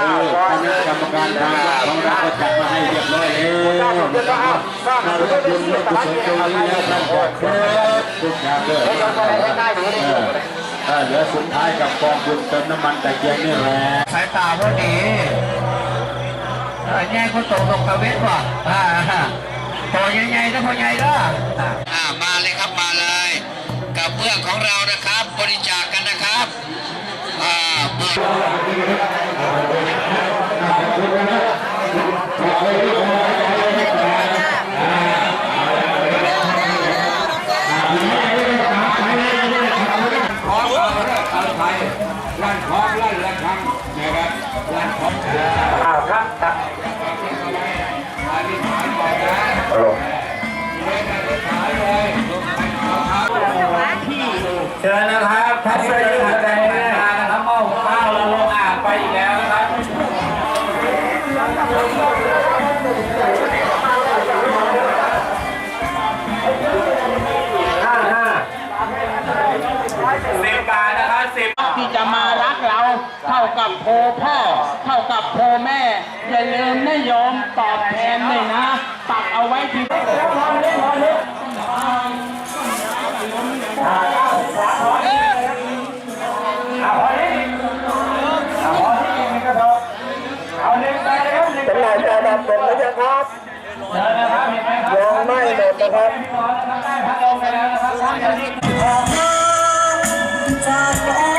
เนาะคือคณะกรรมการทางวัดของเราก็จัดมาให้เรียบร้อยแล้วนะครับนารบุญไม่กุศลตรงนี้แล้วท่านจะครบทุกอย่างเลยเออเออเหลือสุดท้ายกับกองบุญเติมน้ำมันตะเกียงนี่แหละสายตาพอดีเออแย่คนตกลงตะเวนว่ะอ่าตัวใหญ่ๆนะพ่อใหญ่เด้ออ่ามาเลยครับมาเลย กับเพื่อนของเรานะครับ บริจาคกันนะครับ อ่า ไปอีกแล้วนะครับห้าห้าสิบบาทนะครับสิบที่จะมารักเราเท่ากับโพพ่อ เท่ากับโพแม่ อย่าลืมนะโยมตอบแทนด้วยนะตักเอาไว้ที่ นะครับจากแดนประชัน